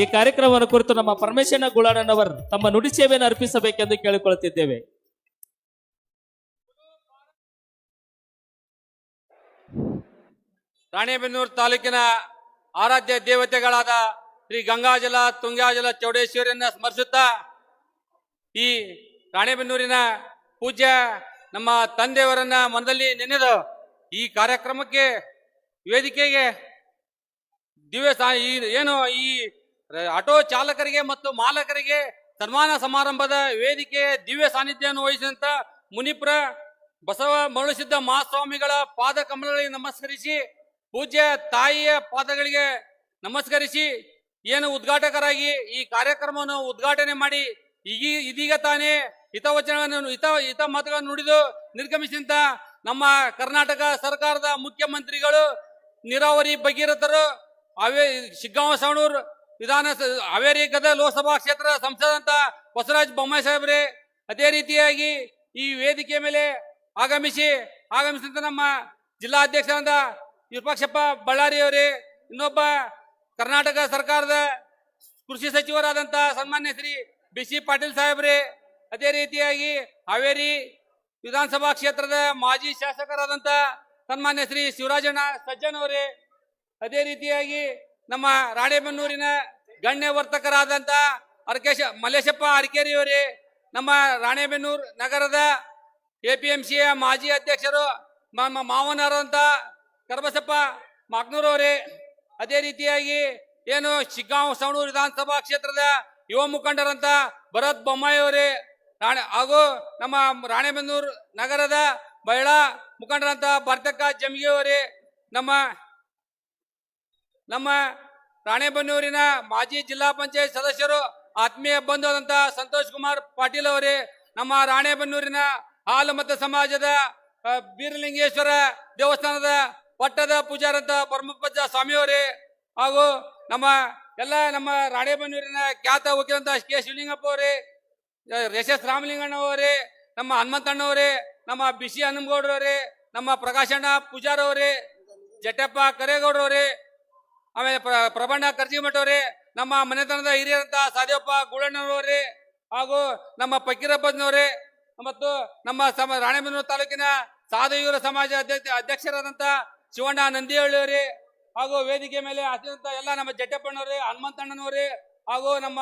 ಈ ಕಾರ್ಯಕ್ರಮವನ್ನು ಕುರಿತು ನಮ್ಮ ಪರಮೇಶ್ವರ ಗುಳಾಣನವರು ತಮ್ಮ ನುಡಿ ಸೇವೆಯನ್ನು ಅರ್ಪಿಸಬೇಕೆಂದು ಕೇಳಿಕೊಳ್ಳುತ್ತಿದ್ದೇವೆ. ರಾಣೆಬೆನ್ನೂರು ತಾಲೂಕಿನ ಆರಾಧ್ಯ ದೇವತೆಗಳಾದ ಶ್ರೀ ಗಂಗಾಜಲ, ತುಂಗಾಜಲ, ಚೌಡೇಶ್ವರಿಯನ್ನ ಸ್ಮರಿಸುತ್ತಾ ಈ ರಾಣೆಬೆನ್ನೂರಿನ ಪೂಜ್ಯ ನಮ್ಮ ತಂದೆಯವರನ್ನ ಮನದಲ್ಲಿ ನೆನೆದು ಈ ಕಾರ್ಯಕ್ರಮಕ್ಕೆ ವೇದಿಕೆಗೆ ದಿವ್ಯ ಏನು ಈ ಆಟೋ ಚಾಲಕರಿಗೆ ಮತ್ತು ಮಾಲಕರಿಗೆ ಸನ್ಮಾನ ಸಮಾರಂಭದ ವೇದಿಕೆ ದಿವ್ಯ ಸಾನ್ನಿಧ್ಯವನ್ನು ವಹಿಸಿದಂತ ಮುನಿಪ್ರ ಬಸವ ಮರುಳಿಸಿದ್ದ ಮಹಾಸ್ವಾಮಿಗಳ ಪಾದ ಕಮಲಗಳಿಗೆ ನಮಸ್ಕರಿಸಿ, ಪೂಜ್ಯ ತಾಯಿಯ ಪಾದಗಳಿಗೆ ನಮಸ್ಕರಿಸಿ, ಏನು ಉದ್ಘಾಟಕರಾಗಿ ಈ ಕಾರ್ಯಕ್ರಮವನ್ನು ಉದ್ಘಾಟನೆ ಮಾಡಿ, ಈಗ, ಇದೀಗ ತಾನೇ ಹಿತವಚನಗಳನ್ನು, ಹಿತ ಹಿತ ಮಾತುಗಳನ್ನು ನುಡಿದು ನಿರ್ಗಮಿಸಿದಂತ ನಮ್ಮ ಕರ್ನಾಟಕ ಸರ್ಕಾರದ ಮುಖ್ಯಮಂತ್ರಿಗಳು ನೀರಾವರಿ ಭಗೀರಥರು ಅವೇ ಶಿಗ್ಗಾಂವ ಸವಣೂರ್ ವಿಧಾನ ಹಾವೇರಿ ಗದಗ ಲೋಕಸಭಾ ಕ್ಷೇತ್ರ ಸಂಸದಂತ ಬಸವರಾಜ ಬೊಮ್ಮಾಯಿ ಸಾಹೇಬ್ರೆ, ಅದೇ ರೀತಿಯಾಗಿ ಈ ವೇದಿಕೆ ಮೇಲೆ ಆಗಮಿಸಿ, ಆಗಮಿಸಿದಂತ ನಮ್ಮ ಜಿಲ್ಲಾಧ್ಯಕ್ಷರಾದ ವಿಪಕ್ಷಪ್ಪ ಬಳ್ಳಾರಿ ಅವರೇ ಇನ್ನೊಬ್ಬ ಕರ್ನಾಟಕ ಸರ್ಕಾರದ ಕೃಷಿ ಸಚಿವರಾದಂತ ಸನ್ಮಾನ್ಯ ಶ್ರೀ ಬಿ ಸಿ ಪಾಟೀಲ್ ಸಾಹೇಬ್ರೆ, ಅದೇ ರೀತಿಯಾಗಿ ಹಾವೇರಿ ವಿಧಾನಸಭಾ ಕ್ಷೇತ್ರದ ಮಾಜಿ ಶಾಸಕರಾದಂತ ಸನ್ಮಾನ್ಯ ಶ್ರೀ ಶಿವರಾಜಣ್ಣ ಸಜ್ಜನ್ ಅವರೇ, ಅದೇ ರೀತಿಯಾಗಿ ನಮ್ಮ ರಾಣೆಬೆನ್ನೂರಿನ ಗಣ್ಯ ವರ್ತಕರಾದಂಥ ಅರ್ಕೇಶ ಮಲ್ಲೇಶಪ್ಪ ಅರಕೇರಿ ಅವರೇ ನಮ್ಮ ರಾಣೆಬೆನ್ನೂರು ನಗರದ ಎ ಪಿ ಎಂ ಸಿಯ ಮಾಜಿ ಅಧ್ಯಕ್ಷರು, ನಮ್ಮ ಮಾವನರಂತ ಕರಬಸಪ್ಪ ಮಾಗ್ನೂರವರೇ, ಅದೇ ರೀತಿಯಾಗಿ ಏನು ಶಿಗ್ಗಾಂವ್ ಸವಣೂರು ವಿಧಾನಸಭಾ ಕ್ಷೇತ್ರದ ಯುವ ಮುಖಂಡರಂತ ಭರತ್ ಬೊಮ್ಮಾಯಿ ಅವರೇ ರಾಣೆ ಹಾಗೂ ನಮ್ಮ ರಾಣೆಬೆನ್ನೂರು ನಗರದ ಮಹಿಳಾ ಮುಖಂಡರಂತ ಭರ್ತಕ್ಕ ಜಮ್ಗಿ ಅವರೇ ನಮ್ಮ ನಮ್ಮ ರಾಣೆಬನ್ನೂರಿನ ಮಾಜಿ ಜಿಲ್ಲಾ ಪಂಚಾಯತ್ ಸದಸ್ಯರು ಆತ್ಮೀಯ ಬಂಧುವಾದಂತಹ ಸಂತೋಷ್ ಕುಮಾರ್ ಪಾಟೀಲ್ ಅವರೇ, ನಮ್ಮ ರಾಣೆಬನ್ನೂರಿನ ಹಾಲು ಮತ ಸಮಾಜದ ಬೀರಲಿಂಗೇಶ್ವರ ದೇವಸ್ಥಾನದ ಪಟ್ಟದ ಪೂಜಾರಂತ ಸ್ವಾಮಿ ಸ್ವಾಮಿಯವರೇ ಹಾಗೂ ನಮ್ಮ ಎಲ್ಲ ನಮ್ಮ ರಾಣೆಬನ್ನೂರಿನ ಖ್ಯಾತ ವಕೀಲಂತ ಕೆ ಶಿವಲಿಂಗಪ್ಪ ಅವರೇ ರಾಮಲಿಂಗಣ್ಣ ಅವರೇ, ನಮ್ಮ ಹನುಮಂತಣ್ಣವರೇ ನಮ್ಮ ಬಿಸಿ ಹನುಮಗೌಡ್ರವರೇ, ನಮ್ಮ ಪ್ರಕಾಶಣ್ಣ ಪೂಜಾರವರೇ ಜಟಪ್ಪ ಕರೇಗೌಡ್ರವರೇ ಆಮೇಲೆ ಪ್ರ- ಪ್ರಬಂಧ ಕರ್ಜಿಮಠ ಅವ್ರಿ ನಮ್ಮ ಮನೆತನದ ಹಿರಿಯರಂತ ಸಾದೇವಪ್ಪ ಗೂಳಣ್ಣವರೇ ಹಾಗೂ ನಮ್ಮ ಫಕೀರಪ್ಪನವರೇ ಮತ್ತು ನಮ್ಮ ಸಮ, ರಾಣೆಬೆನ್ನೂರು ತಾಲೂಕಿನ ಸಾಧುಯೂರ ಸಮಾಜ ಅಧ್ಯಕ್ಷ, ಅಧ್ಯಕ್ಷರಾದಂತ ಶಿವಣ್ಣ ನಂದಿಹಳ್ಳಿಯವ್ರಿ, ಹಾಗೂ ವೇದಿಕೆ ಮೇಲೆ ಹಸಿದಂತ ಎಲ್ಲ ನಮ್ಮ ಜಟ್ಟಪ್ಪಣ್ಣವರೇ, ಹನುಮಂತಣ್ಣನವ್ರಿ, ಹಾಗೂ ನಮ್ಮ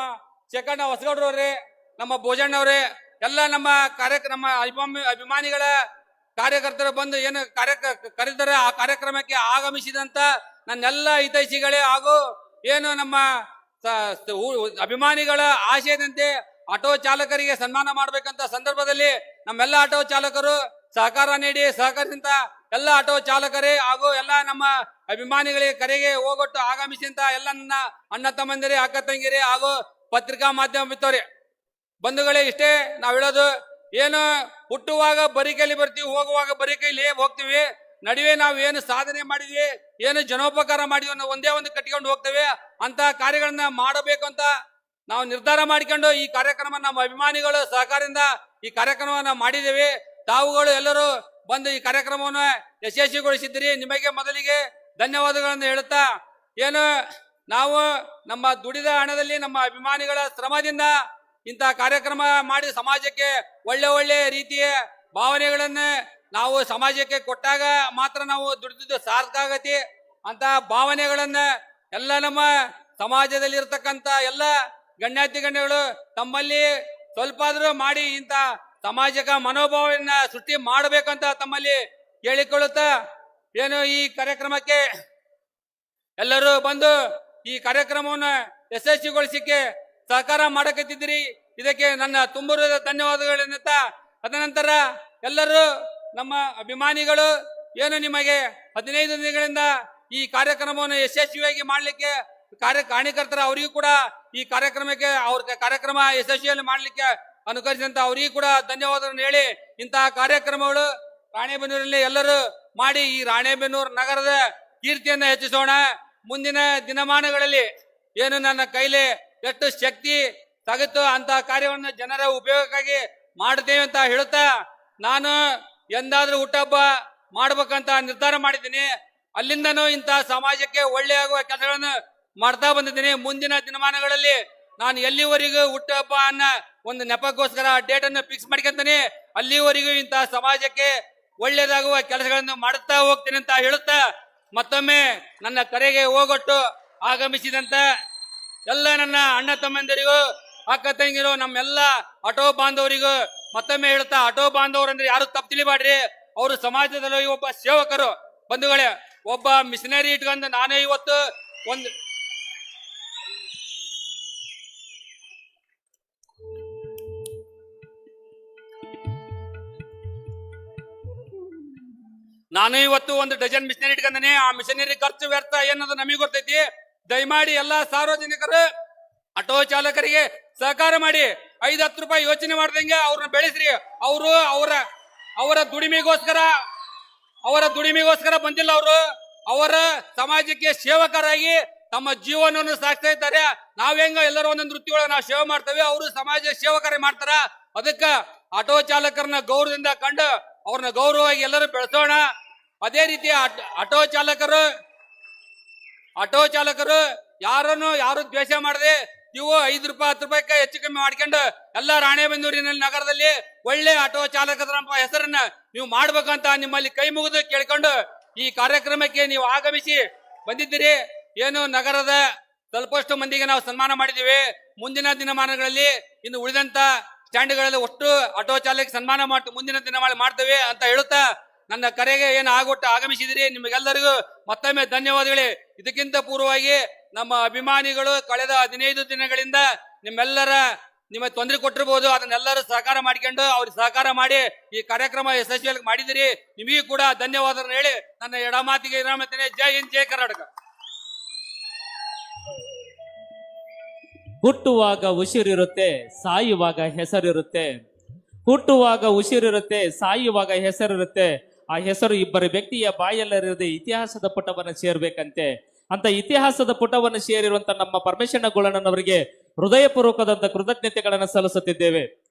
ಶೇಖಣ್ಣ ಹೊಸಗೌಡ್ರವ್ರಿ, ನಮ್ಮ ಭೋಜಣ್ಣವ್ರಿ, ಎಲ್ಲ ನಮ್ಮ ಕಾರ್ಯಕ್ರಮ ನಮ್ಮ ಅಭಿಮಾನಿ ಅಭಿಮಾನಿಗಳ ಕಾರ್ಯಕರ್ತರು ಬಂದು ಏನು ಕಾರ್ಯ ಕರೆದರೆ ಆ ಕಾರ್ಯಕ್ರಮಕ್ಕೆ ಆಗಮಿಸಿದಂತ ನನ್ನೆಲ್ಲ ಹಿತೈಷಿಗಳೇ ಹಾಗೂ ಏನು ನಮ್ಮ ಅಭಿಮಾನಿಗಳ ಆಶಯದಂತೆ ಆಟೋ ಚಾಲಕರಿಗೆ ಸನ್ಮಾನ ಮಾಡಬೇಕಂತ ಸಂದರ್ಭದಲ್ಲಿ ನಮ್ಮೆಲ್ಲ ಆಟೋ ಚಾಲಕರು ಸಹಕಾರ ನೀಡಿ ಸಹಕರಿಸಿದಂತ ಎಲ್ಲ ಆಟೋ ಚಾಲಕರೇ ಹಾಗೂ ಎಲ್ಲ ನಮ್ಮ ಅಭಿಮಾನಿಗಳಿಗೆ ಕರೆಗೆ ಹೋಗೊಟ್ಟು ಆಗಮಿಸಿದಂತ ಎಲ್ಲ ನನ್ನ ಅಣ್ಣ ತಮ್ಮಂದಿರಿ, ಅಕ್ಕ ತಂಗಿರಿ ಹಾಗೂ ಪತ್ರಿಕಾ ಮಾಧ್ಯಮ ಬಿತ್ತವ್ರಿ ಬಂಧುಗಳೇ, ಇಷ್ಟೇ ನಾವ್ ಹೇಳೋದು, ಏನು ಹುಟ್ಟುವಾಗ ಬರಿ ಕೈಲಿ ಬರ್ತೀವಿ, ಹೋಗುವಾಗ ಬರಿ ಕೈಲಿ ಹೋಗ್ತೀವಿ. ನಡುವೆ ನಾವು ಏನು ಸಾಧನೆ ಮಾಡಿದ್ವಿ, ಏನು ಜನೋಪಕಾರ ಮಾಡಿದ್ವಿ ಅನ್ನೋ ಒಂದೇ ಒಂದು ಕಟ್ಕೊಂಡು ಹೋಗ್ತೇವೆ ಅಂತ ಕಾರ್ಯಗಳನ್ನ ಮಾಡಬೇಕು ಅಂತ ನಾವು ನಿರ್ಧಾರ ಮಾಡಿಕೊಂಡು ಈ ಕಾರ್ಯಕ್ರಮ ನಮ್ಮ ಅಭಿಮಾನಿಗಳು ಸಹಕಾರದಿಂದ ಈ ಕಾರ್ಯಕ್ರಮವನ್ನ ಮಾಡಿದ್ದೇವೆ. ತಾವುಗಳು ಎಲ್ಲರೂ ಬಂದು ಈ ಕಾರ್ಯಕ್ರಮವನ್ನು ಯಶಸ್ವಿಗೊಳಿಸಿದ್ದೀರಿ. ನಿಮಗೆ ಮೊದಲಿಗೆ ಧನ್ಯವಾದಗಳನ್ನು ಹೇಳುತ್ತಾ, ಏನು ನಾವು ನಮ್ಮ ದುಡಿದ ಹಣದಲ್ಲಿ ನಮ್ಮ ಅಭಿಮಾನಿಗಳ ಶ್ರಮದಿಂದ ಇಂಥ ಕಾರ್ಯಕ್ರಮ ಮಾಡಿ ಸಮಾಜಕ್ಕೆ ಒಳ್ಳೆ ಒಳ್ಳೆ ರೀತಿಯ ಭಾವನೆಗಳನ್ನ ನಾವು ಸಮಾಜಕ್ಕೆ ಕೊಟ್ಟಾಗ ಮಾತ್ರ ನಾವು ದುಡಿದಿದ್ದು ಸಾರ್ಥಕ ಆಗತಿ ಅಂತ ಭಾವನೆಗಳನ್ನ ಎಲ್ಲ ನಮ್ಮ ಸಮಾಜದಲ್ಲಿ ಇರ್ತಕ್ಕಂತ ಎಲ್ಲ ಗಣ್ಯಾತಿ ಗಣ್ಯಗಳು ತಮ್ಮಲ್ಲಿ ಸ್ವಲ್ಪ ಆದ್ರೂ ಮಾಡಿ ಇಂಥ ಸಮಾಜಕ ಮನೋಭಾವವನ್ನ ಸೃಷ್ಟಿ ಮಾಡಬೇಕಂತ ತಮ್ಮಲ್ಲಿ ಕೇಳಿಕೊಳ್ಳುತ್ತಾ ಏನು ಈ ಕಾರ್ಯಕ್ರಮಕ್ಕೆ ಎಲ್ಲರೂ ಬಂದು ಈ ಕಾರ್ಯಕ್ರಮವನ್ನು ಯಶಸ್ವಿಗೊಳಿಸಿಕ್ಕೆ ಸಹಕಾರ ಮಾಡಕತ್ತಿದ್ದೀರಿ. ಇದಕ್ಕೆ ನನ್ನ ತುಂಬುರದ ಧನ್ಯವಾದಗಳನ್ನುತ್ತ, ತದನಂತರ ಎಲ್ಲರೂ ನಮ್ಮ ಅಭಿಮಾನಿಗಳು ಏನು ನಿಮಗೆ ಹದಿನೈದು ದಿನಗಳಿಂದ ಈ ಕಾರ್ಯಕ್ರಮವನ್ನು ಯಶಸ್ವಿಯಾಗಿ ಮಾಡಲಿಕ್ಕೆ ಕಾರ್ಯ ಕಾರ್ಯಕರ್ತರ ಅವರಿಗೂ ಕೂಡ ಈ ಕಾರ್ಯಕ್ರಮಕ್ಕೆ ಅವ್ರ ಕಾರ್ಯಕ್ರಮ ಯಶಸ್ವಿಯಲ್ಲಿ ಮಾಡಲಿಕ್ಕೆ ಅನುಕರಿಸಿದಂತ ಅವರಿಗೂ ಕೂಡ ಧನ್ಯವಾದಗಳನ್ನು ಹೇಳಿ ಇಂತಹ ಕಾರ್ಯಕ್ರಮಗಳು ರಾಣೆಬೆನ್ನೂರಲ್ಲಿ ಎಲ್ಲರೂ ಮಾಡಿ ಈ ರಾಣೆಬೆನ್ನೂರು ನಗರದ ಕೀರ್ತಿಯನ್ನ ಹೆಚ್ಚಿಸೋಣ. ಮುಂದಿನ ದಿನಮಾನಗಳಲ್ಲಿ ಏನು ನನ್ನ ಕೈಲಿ ಎಷ್ಟು ಶಕ್ತಿ ತಗುತ್ತೋ ಅಂತ ಕಾರ್ಯವನ್ನು ಜನರ ಉಪಯೋಗಕ್ಕಾಗಿ ಮಾಡುತ್ತೇವೆ ಅಂತ ಹೇಳುತ್ತಾ ನಾನು ಎಂದಾದ್ರೂ ಹುಟ್ಟಹಬ್ಬ ಮಾಡ್ಬೇಕಂತ ನಿರ್ಧಾರ ಮಾಡಿದ್ದೀನಿ. ಅಲ್ಲಿಂದನೂ ಇಂಥ ಸಮಾಜಕ್ಕೆ ಒಳ್ಳೆಯಾಗುವ ಕೆಲಸಗಳನ್ನು ಮಾಡ್ತಾ ಬಂದಿದ್ದೀನಿ. ಮುಂದಿನ ದಿನಮಾನಗಳಲ್ಲಿ ನಾನು ಎಲ್ಲಿವರೆಗೂ ಹುಟ್ಟುಹಬ್ಬ ಅನ್ನ ಒಂದು ನೆಪಕ್ಕೋಸ್ಕರ ಡೇಟ್ ಅನ್ನು ಫಿಕ್ಸ್ ಮಾಡ್ಕೊಂತೀನಿ. ಅಲ್ಲಿವರೆಗೂ ಇಂತಹ ಸಮಾಜಕ್ಕೆ ಒಳ್ಳೇದಾಗುವ ಕೆಲಸಗಳನ್ನು ಮಾಡುತ್ತಾ ಹೋಗ್ತೀನಿ ಅಂತ ಹೇಳುತ್ತಾ ಮತ್ತೊಮ್ಮೆ ನನ್ನ ಕರೆಗೆ ಹೋಗೊಟ್ಟು ಆಗಮಿಸಿದಂತ ಎಲ್ಲ ನನ್ನ ಅಣ್ಣ ತಮ್ಮಂದಿರಿಗೂ, ಅಕ್ಕ ತಂಗಿರು, ನಮ್ಮೆಲ್ಲ ಆಟೋ ಬಾಂಧವರಿಗೂ ಮತ್ತೊಮ್ಮೆ ಹೇಳುತ್ತಾ ಆಟೋ ಬಾಂಧವರು ಅಂದ್ರೆ ಯಾರು ತಪ್ಪು ತಿಳಿಬಾಡ್ರಿ. ಅವರು ಸಮಾಜದಲ್ಲಿ ಒಬ್ಬ ಸೇವಕರು. ಬಂಧುಗಳೇ, ಒಬ್ಬ ಮಿಷನರಿ ಇಟ್ಕೊಂಡು ನಾನೇ ಇವತ್ತು ಒಂದು ನಾನು ಇವತ್ತು ಒಂದು ಡಜನ್ ಮಿಷನರಿ ಇಟ್ಕೊಂಡೇನೆ. ಆ ಮಿಷನರಿ ಖರ್ಚು ವ್ಯರ್ಥ ಏನದು ನಮಗೆ ಗೊತ್ತೈತಿ? ದಯಮಾಡಿ ಎಲ್ಲಾ ಸಾರ್ವಜನಿಕರು, ಆಟೋ ಚಾಲಕರಿಗೆ ಸಹಕಾರ ಮಾಡಿ. ಐದ್ ಹತ್ತು ರೂಪಾಯಿ ಯೋಚನೆ ಮಾಡ್ದಂಗೆ ಅವ್ರನ್ನ ಬೆಳೆಸ್ರಿ. ಅವರು ಅವರ ಅವರ ದುಡಿಮೆಗೋಸ್ಕರ ಅವರ ದುಡಿಮೆಗೋಸ್ಕರ ಬಂದಿಲ್ಲ ಅವರು. ಅವರ ಸಮಾಜಕ್ಕೆ ಸೇವಕರಾಗಿ ತಮ್ಮ ಜೀವನವನ್ನು ಸಾಕ್ತಾ ಇದ್ದಾರೆ. ನಾವೇಂಗ ಎಲ್ಲರೂ ಒಂದೊಂದು ವೃತ್ತಿಗಳನ್ನ ನಾವು ಸೇವೆ ಮಾಡ್ತೇವೆ, ಅವರು ಸಮಾಜ ಸೇವಕರೇ ಮಾಡ್ತಾರ. ಅದಕ್ಕ ಆಟೋ ಚಾಲಕರನ್ನ ಗೌರವದಿಂದ ಕಂಡು ಅವ್ರನ್ನ ಗೌರವವಾಗಿ ಎಲ್ಲರೂ ಬೆಳೆಸೋಣ. ಅದೇ ರೀತಿ ಆಟೋ ಚಾಲಕರು ಆಟೋ ಚಾಲಕರು ಯಾರನ್ನು ಯಾರು ದ್ವೇಷ ಮಾಡದೆ ನೀವು ಐದು ರೂಪಾಯಿ, ಹತ್ತು ರೂಪಾಯಿ ಹೆಚ್ಚು ಕಮ್ಮಿ ಮಾಡ್ಕೊಂಡು ಎಲ್ಲ ರಾಣೆಬೆನ್ನೂರಿನಲ್ಲಿ ನಗರದಲ್ಲಿ ಒಳ್ಳೆ ಆಟೋ ಚಾಲಕರ ಹೆಸರನ್ನ ನೀವು ಮಾಡ್ಬೇಕಂತ ನಿಮ್ಮಲ್ಲಿ ಕೈ ಮುಗಿದು ಕೇಳ್ಕೊಂಡು ಈ ಕಾರ್ಯಕ್ರಮಕ್ಕೆ ನೀವು ಆಗಮಿಸಿ ಬಂದಿದ್ದೀರಿ. ಏನು ನಗರದ ಸ್ವಲ್ಪಷ್ಟು ಮಂದಿಗೆ ನಾವು ಸನ್ಮಾನ ಮಾಡಿದ್ದೀವಿ. ಮುಂದಿನ ದಿನಮಾನಗಳಲ್ಲಿ ಇನ್ನು ಉಳಿದಂತ ಸ್ಟ್ಯಾಂಡ್ಗಳಲ್ಲಿ ಒಟ್ಟು ಆಟೋ ಚಾಲಕ ಸನ್ಮಾನ ಮಾಡ್ತು ಮುಂದಿನ ದಿನಮಾನ ಮಾಡ್ತೇವೆ ಅಂತ ಹೇಳುತ್ತಾ ನನ್ನ ಕರೆಗೆ ಏನು ಆಗೊಟ್ಟು ಆಗಮಿಸಿದಿರಿ. ನಿಮಗೆಲ್ಲರಿಗೂ ಮತ್ತೊಮ್ಮೆ ಧನ್ಯವಾದಗಳು. ಇದಕ್ಕಿಂತ ಪೂರ್ವವಾಗಿ ನಮ್ಮ ಅಭಿಮಾನಿಗಳು ಕಳೆದ ಹದಿನೈದು ದಿನಗಳಿಂದ ನಿಮ್ಮೆಲ್ಲರ ನಿಮಗೆ ತೊಂದರೆ ಕೊಟ್ಟಿರ್ಬೋದು, ಅದನ್ನೆಲ್ಲರೂ ಸಹಕಾರ ಮಾಡ್ಕೊಂಡು ಅವ್ರಿಗೆ ಸಹಕಾರ ಮಾಡಿ ಈ ಕಾರ್ಯಕ್ರಮ ಯಶಸ್ವಿಯಾಗಿ ಮಾಡಿದಿರಿ. ನಿಮಗೂ ಕೂಡ ಧನ್ಯವಾದ ಹೇಳಿ ನನ್ನ ಎಡಮಾತಿಗೆ ವಿರಾಮತೇನೆ ಜೈ ಹಿಂದ್, ಜೈ ಕರ್ನಾಟಕ. ಹುಟ್ಟುವಾಗ ಉಸಿರಿರುತ್ತೆ, ಸಾಯುವಾಗ ಹೆಸರಿರುತ್ತೆ. ಹುಟ್ಟುವಾಗ ಉಸಿರಿರುತ್ತೆ, ಸಾಯುವಾಗ ಹೆಸರಿರುತ್ತೆ. ಆ ಹೆಸರು ಇಬ್ಬರ ವ್ಯಕ್ತಿಯ ಬಾಯಲ್ಲರಿದೆ ಇತಿಹಾಸದ ಪುಟವನ್ನು ಸೇರ್ಬೇಕಂತೆ. ಅಂತ ಇತಿಹಾಸದ ಪುಟವನ್ನು ಸೇರಿರುವಂತ ನಮ್ಮ ಪರಮೇಶ್ವರ ಗೋಳಣ್ಣನವರಿಗೆ ಹೃದಯಪೂರ್ವಕದಂತ ಕೃತಜ್ಞತೆಗಳನ್ನು ಸಲ್ಲಿಸುತ್ತಿದ್ದೇವೆ.